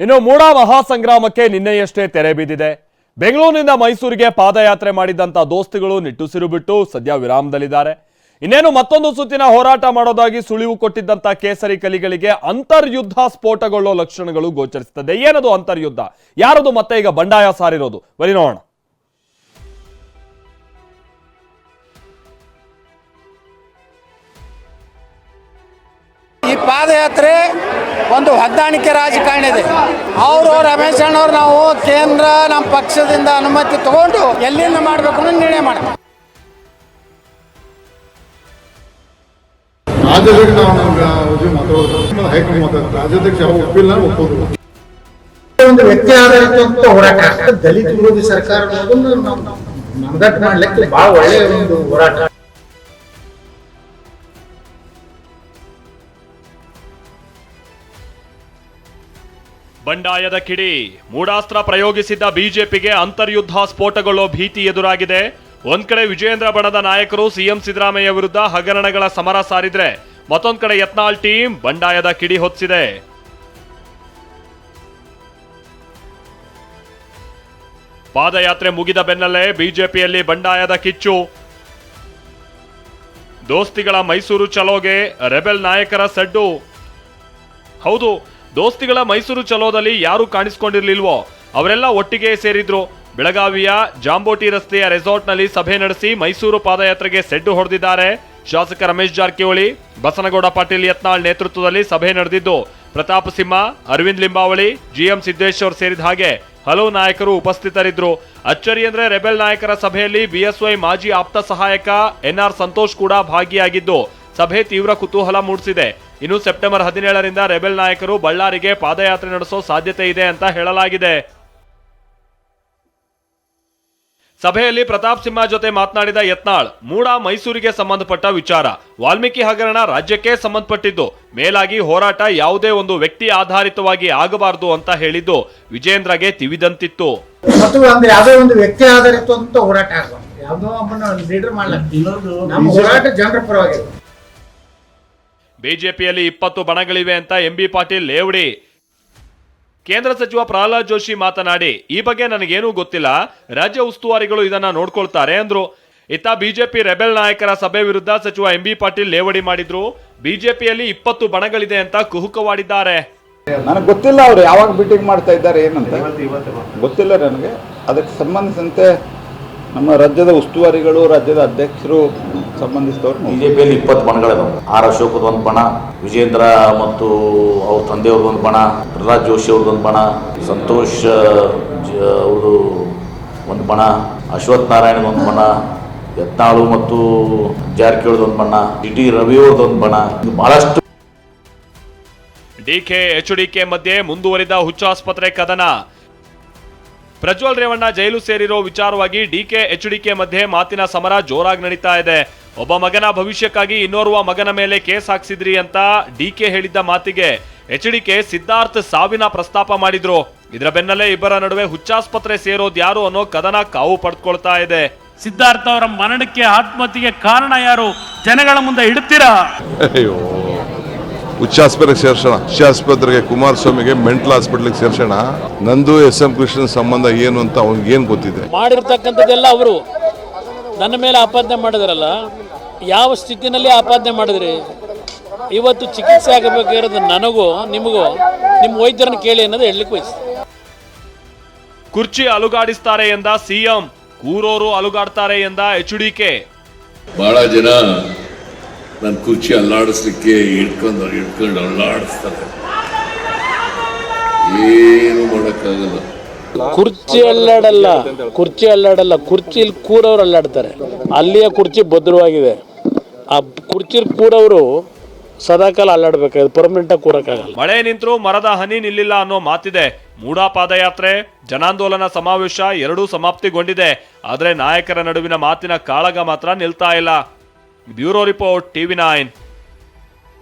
ಇನ್ನು ಮೂಡಾ ಮಹಾಸಂಗ್ರಾಮಕ್ಕೆ ನಿನ್ನೆಯಷ್ಟೇ ತೆರೆ ಬಿದ್ದಿದೆ ಬೆಂಗಳೂರಿನಿಂದ ಮೈಸೂರಿಗೆ ಪಾದಯಾತ್ರೆ ಮಾಡಿದಂತ ದೋಸ್ತಿಗಳು ನಿಟ್ಟುಸಿರು ಬಿಟ್ಟು ಸದ್ಯ ವಿರಾಮದಲ್ಲಿದ್ದಾರೆ. ಇನ್ನೇನು ಮತ್ತೊಂದು ಸುತ್ತಿನ ಹೋರಾಟ ಮಾಡೋದಾಗಿ ಸುಳಿವು ಕೊಟ್ಟಿದ್ದಂತ ಕೇಸರಿ ಕಲಿಗಳಿಗೆ ಅಂತರ್ಯುದ್ಧ ಸ್ಫೋಟಗೊಳ್ಳೋ ಲಕ್ಷಣಗಳು ಗೋಚರಿಸುತ್ತದೆ. ಏನದು ಅಂತರ್ಯುದ್ಧ? ಯಾರದು ಮತ್ತೆ ಈಗ ಬಂಡಾಯ ಸಾರಿರೋದು? ಬರೀ ನೋಡೋಣ. ಈ ಪಾದಯಾತ್ರೆ ಒಂದು ಹೊಂದಾಣಿಕೆ ರಾಜಕಾರಣ ಇದೆ. ಅವರು ರಮೇಶ್ ಅಣ್ಣವ್ರು ನಾವು ಕೇಂದ್ರ ನಮ್ಮ ಪಕ್ಷದಿಂದ ಅನುಮತಿ ತಗೊಂಡು ಎಲ್ಲಿಂದ ಮಾಡಬೇಕು ಅನ್ನೋ ನಿರ್ಣಯ ಮಾಡ್ತೀವಿ ಒಂದು ವ್ಯಕ್ತಿ ಆಧಾರಿತ ಹೋರಾಟ ದಲಿತ ವಿರೋಧಿ ಸರ್ಕಾರ ಅನ್ನೋದನ್ನ ನಾವು ಮಂದಟ್ ಮಾಡ್ಲಿಕ್ಕೆ ಬಹಳ ಒಳ್ಳೆಯ ಒಂದು ಹೋರಾಟ. ಬಂಡಾಯದ ಕಿಡಿ. ಮೂಡಾಸ್ತ್ರ ಪ್ರಯೋಗಿಸಿದ್ದ ಬಿಜೆಪಿಗೆ ಅಂತರ್ಯುದ್ಧ ಸ್ಫೋಟಗೊಳ್ಳೋ ಭೀತಿ ಎದುರಾಗಿದೆ. ಒಂದ್ ಕಡೆ ವಿಜೇಂದ್ರ ಬಣದ ನಾಯಕರು ಸಿಎಂ ಸಿದ್ದರಾಮಯ್ಯ ವಿರುದ್ಧ ಹಗರಣಗಳ ಸಮರ ಸಾರಿದ್ರೆ, ಮತ್ತೊಂದ್ ಕಡೆ ಯತ್ನಾಳ್ ಟೀಮ್ ಬಂಡಾಯದ ಕಿಡಿ ಹೊತ್ತಿದೆ. ಪಾದಯಾತ್ರೆ ಮುಗಿದ ಬೆನ್ನಲ್ಲೇ ಬಿಜೆಪಿಯಲ್ಲಿ ಬಂಡಾಯದ ಕಿಚ್ಚು. ದೋಸ್ತಿಗಳ ಮೈಸೂರು ಚಲೋಗೆ ರೆಬೆಲ್ ನಾಯಕರ ಸಡ್ಡು. ಹೌದು ದೋಸ್ತಿಗಳ ಮೈಸೂರು ಚಲೋದಲ್ಲಿ ಯಾರು ಕಾಣಿಸ್ಕೊಂಡಿರ್ಲಿಲ್ವೋ, ಅವರೆಲ್ಲ ಒಟ್ಟಿಗೆ ಸೇರಿದ್ರು. ಬೆಳಗಾವಿಯ ಜಾಂಬೋಟಿ ರಸ್ತೆಯ ರೆಸಾರ್ಟ್ನಲ್ಲಿ ಸಭೆ ನಡೆಸಿ ಮೈಸೂರು ಪಾದಯಾತ್ರೆಗೆ ಸೆಡ್ಡು ಹೊಡೆದಿದ್ದಾರೆ. ಶಾಸಕ ರಮೇಶ್ ಜಾರಕಿಹೊಳಿ, ಬಸನಗೌಡ ಪಾಟೀಲ್ ಯತ್ನಾಳ್ ನೇತೃತ್ವದಲ್ಲಿ ಸಭೆ ನಡೆದಿದ್ದು, ಪ್ರತಾಪ್ ಸಿಂಹ, ಅರವಿಂದ್ ಲಿಂಬಾವಳಿ, ಜಿಎಂ ಸಿದ್ದೇಶ್ವರ್ ಸೇರಿದ ಹಾಗೆ ಹಲವು ನಾಯಕರು ಉಪಸ್ಥಿತರಿದ್ದರು ಅಚ್ಚರಿ ಅಂದ್ರೆ ರೆಬೆಲ್ ನಾಯಕರ ಸಭೆಯಲ್ಲಿ ಬಿಎಸ್ವೈ ಮಾಜಿ ಆಪ್ತ ಸಹಾಯಕ ಎನ್ಆರ್ ಸಂತೋಷ್ ಕೂಡ ಭಾಗಿಯಾಗಿದ್ದು, ಸಭೆ ತೀವ್ರ ಕುತೂಹಲ ಮೂಡಿಸಿದೆ. ಇನ್ನು ಸೆಪ್ಟೆಂಬರ್ ಹದಿನೇಳರಿಂದ ರೆಬೆಲ್ ನಾಯಕರು ಬಳ್ಳಾರಿಗೆ ಪಾದಯಾತ್ರೆ ನಡೆಸೋ ಸಾಧ್ಯತೆ ಇದೆ ಅಂತ ಹೇಳಲಾಗಿದೆ. ಸಭೆಯಲ್ಲಿ ಪ್ರತಾಪ್ ಸಿಂಹ ಜೊತೆ ಮಾತನಾಡಿದ ಯತ್ನಾಳ್ ಮೂಡ ಮೈಸೂರಿಗೆ ಸಂಬಂಧಪಟ್ಟ ವಿಚಾರ. ವಾಲ್ಮೀಕಿ ಹಗರಣ ರಾಜ್ಯಕ್ಕೆ ಸಂಬಂಧಪಟ್ಟಿದ್ದು ಮೇಲಾಗಿ ಹೋರಾಟ ಯಾವುದೇ ಒಂದು ವ್ಯಕ್ತಿ ಆಧಾರಿತವಾಗಿ ಆಗಬಾರದು ಅಂತ ಹೇಳಿದ್ದು ವಿಜೇಂದ್ರಗೆ ತಿವಿದಂತಿತ್ತು. ಮತ್ತು ಒಂದು ಯಾವುದೋ ಒಂದು ವ್ಯಕ್ತಿ ಆಧಾರಿತ ಅಂತ ಹೋರಾಟ ಆಗಬಾರ್ದು. ಯಾವುದೋ ಒಬ್ಬನ ಲೀಡರ್ ಹೋರಾಟ ಜನರ ಪರವಾಗಿದೆ ಬಿಜೆಪಿಯಲ್ಲಿ ಇಪ್ಪತ್ತು ಬಣಗಳಿವೆ ಅಂತ ಎಂ ಬಿ ಪಾಟೀಲ್, ಲೇವಡಿ. ಕೇಂದ್ರ ಸಚಿವ ಪ್ರಹ್ಲಾದ್ ಜೋಶಿ ಮಾತನಾಡಿ, ಈ ಬಗ್ಗೆ ನನಗೇನೂ ಗೊತ್ತಿಲ್ಲ. ರಾಜ್ಯ ಉಸ್ತುವಾರಿಗಳು ಇದನ್ನ ನೋಡ್ಕೊಳ್ತಾರೆ ಅಂದ್ರು. ಇತ್ತ ಬಿಜೆಪಿ ರೆಬೆಲ್ ನಾಯಕರ ಸಭೆ ವಿರುದ್ಧ ಸಚಿವ ಎಂಬಿ ಪಾಟೀಲ್ ಲೇವಡಿ ಮಾಡಿದ್ರು. ಬಿಜೆಪಿಯಲ್ಲಿ ಇಪ್ಪತ್ತು ಬಣಗಳಿದೆ ಅಂತ ಕುಹುಕವಾಡಿದ್ದಾರೆ. ನನಗೆ ಗೊತ್ತಿಲ್ಲ ಅವರು ಯಾವಾಗ ಮೀಟಿಂಗ್ ಮಾಡ್ತಾ ಇದ್ದಾರೆ, ಏನಂತ. ಗೊತ್ತಿಲ್ಲ ನನಗೆ. ಅದಕ್ಕೆ ಸಂಬಂಧಿಸಿದಂತೆ ನಮ್ಮ ರಾಜ್ಯದ ಉಸ್ತುವಾರಿಗಳು, ರಾಜ್ಯದ ಅಧ್ಯಕ್ಷರು ಸಂಬಂಧಿಸಿದವರು. ಬಿಜೆಪಿಯಲ್ಲಿ ಇಪ್ಪತ್ತು ಬಣಗಳಿದಾವೆ ಆರ್ ಅಶೋಕದ ಒಂದು ಬಣ ವಿಜೇಂದ್ರ ಮತ್ತು ಅವ್ರ ತಂದೆಯವ್ರದ್ದು ಒಂದು ಬಣ ಪ್ರಹ್ಲಾದ್ ಜೋಶಿ ಅವ್ರದ್ದೊಂದು ಬಣ ಸಂತೋಷ್ ಸಂತೋಷ ಅವ್ರದ್ದು ಒಂದು ಬಣ ಅಶ್ವಥ್ ನಾರಾಯಣದ ಒಂದು ಬಣ ಯತ್ನಾಳು ಮತ್ತು ಜಾರಕಿಹೊಳಿದ ಒಂದು ಬಣ ಡಿ ಟಿ ರವಿ ಅವ್ರದ್ದೊಂದು ಬಣ ಇದು ಬಹಳಷ್ಟು ಡಿಕೆ ಎಚ್ಡಿಕೆ ಮಧ್ಯೆ ಮುಂದುವರಿದ ಹುಚ್ಚಾಸ್ಪತ್ರೆ ಕದನ. ಪ್ರಜ್ವಲ್ ರೇವಣ್ಣ ಜೈಲು ಸೇರಿರೋ ವಿಚಾರವಾಗಿ ಡಿಕೆ ಎಚ್ಡಿಕೆ ಮಧ್ಯೆ ಮಾತಿನ ಸಮರ ಜೋರಾಗಿ ನಡೀತಾ ಇದೆ. ಒಬ್ಬ ಮಗನ ಭವಿಷ್ಯಕ್ಕಾಗಿ ಇನ್ನೋರ್ವ ಮಗನ ಮೇಲೆ ಕೇಸ್ ಹಾಕ್ಸಿದ್ರಿ ಅಂತ ಡಿ ಕೆ ಹೇಳಿದ್ದ ಮಾತಿಗೆ ಎಚ್ ಡಿ ಕೆ ಸಿದ್ಧಾರ್ಥ್ ಸಾವಿನ ಪ್ರಸ್ತಾಪ ಮಾಡಿದ್ರು. ಇದರ ಬೆನ್ನಲ್ಲೇ ಇಬ್ಬರ ನಡುವೆ ಹುಚ್ಚಾಸ್ಪತ್ರೆ ಸೇರೋದು ಯಾರು ಅನ್ನೋ ಕದನ ಕಾವು ಪಡ್ಕೊಳ್ತಾ ಇದೆ. ಸಿದ್ಧಾರ್ಥ ಅವರ ಮರಣಕ್ಕೆ ಆತ್ಮಹತ್ಯೆಗೆ ಕಾರಣ ಯಾರು? ಜನಗಳ ಮುಂದೆ ಇಡ್ತೀರಾ ಅಯ್ಯೋ ಹುಚ್ಚಾಸ್ಪತ್ರೆಗೆ ಸೇರ್ಸೋಣ. ಹುಚ್ಚಾಸ್ಪತ್ರೆಗೆ ಕುಮಾರಸ್ವಾಮಿಗೆ ಮೆಂಟಲ್ ಹಾಸ್ಪಿಟಲ್ಗೆ ಸೇರ್ಸೋಣ. ನಂದು ಎಸ್ ಎಂ ಕೃಷ್ಣನ್ ಸಂಬಂಧ ಏನು ಅಂತ ಅವ್ನಿಗೆ ಏನು ಗೊತ್ತಿದೆ? ಮಾಡಿರ್ತಕ್ಕಂಥದ್ದೆಲ್ಲ ಅವರು ನನ್ನ ಮೇಲೆ ಆಪಾದನೆ ಮಾಡಿದ್ರಲ್ಲ ಯಾವ ಸ್ಥಿತಿನಲ್ಲಿ ಆಪಾದನೆ ಮಾಡಿದ್ರಿ? ಇವತ್ತು ಚಿಕಿತ್ಸೆ ಆಗಬೇಕಿರೋದು ನನಗೂ ನಿಮಗೂ ನಿಮ್ಮ ವೈದ್ಯರನ್ನು ಕೇಳಿ ಅನ್ನೋದು ಹೇಳಲಿಕ್ಕೆ ಬಯಸ್ತೀನಿ. ಕುರ್ಚಿ ಅಲುಗಾಡಿಸ್ತಾರೆ ಎಂದ ಸಿಎಂ ಕೂರೋರು ಅಲುಗಾಡ್ತಾರೆ ಎಂದ ಎಚ್ ಡಿ ಕೆ. ಬಹಳ ಜನ ನನ್ನ ಕುರ್ಚಿ ಅಲ್ಲಾಡಿಸ್ಲಿಕ್ಕೆ ಹಿಡ್ಕೊಂಡು ಹಿಡ್ಕೊಂಡು ಅಲ್ಲಾಡಿಸ್ತಾರೆ. ಏನು ಮಾಡೋಕ್ಕಾಗಲ್ಲ. ಕುರ್ಚಿ ಅಲ್ಲಾಡಲ್ಲ ಕುರ್ಚಿ ಅಲ್ಲಾಡಲ್ಲ, ಕುರ್ಚಿಲಿ ಕೂರವ್ರು ಅಲ್ಲಾಡ್ತಾರೆ. ಅಲ್ಲಿಯ ಕುರ್ಚಿ ಭದ್ರವಾಗಿದೆ. ಆ ಕುರ್ಚಿಲಿ ಕೂರವರು ಸದಾಕಾಲ ಅಲ್ಲಾಡ್ಬೇಕಾಗಿದೆ ಪರ್ಮನೆಂಟಾಗಿ ಕೂರಕ್ಕಾಗಲ್ಲ. ಮಳೆ ನಿಂತರೂ ಮರದ ಹನಿ ನಿಲ್ಲಿಲ್ಲ ಅನ್ನೋ ಮಾತಿದೆ. ಮೂಡಾ ಪಾದಯಾತ್ರೆ ಜನಾಂದೋಲನ ಸಮಾವೇಶ ಎರಡೂ ಸಮಾಪ್ತಿಗೊಂಡಿದೆ. ಆದರೆ ನಾಯಕರ ನಡುವಿನ ಮಾತಿನ ಕಾಳಗ ಮಾತ್ರ ನಿಲ್ತಾ ಇಲ್ಲ. Bureau report TV nine.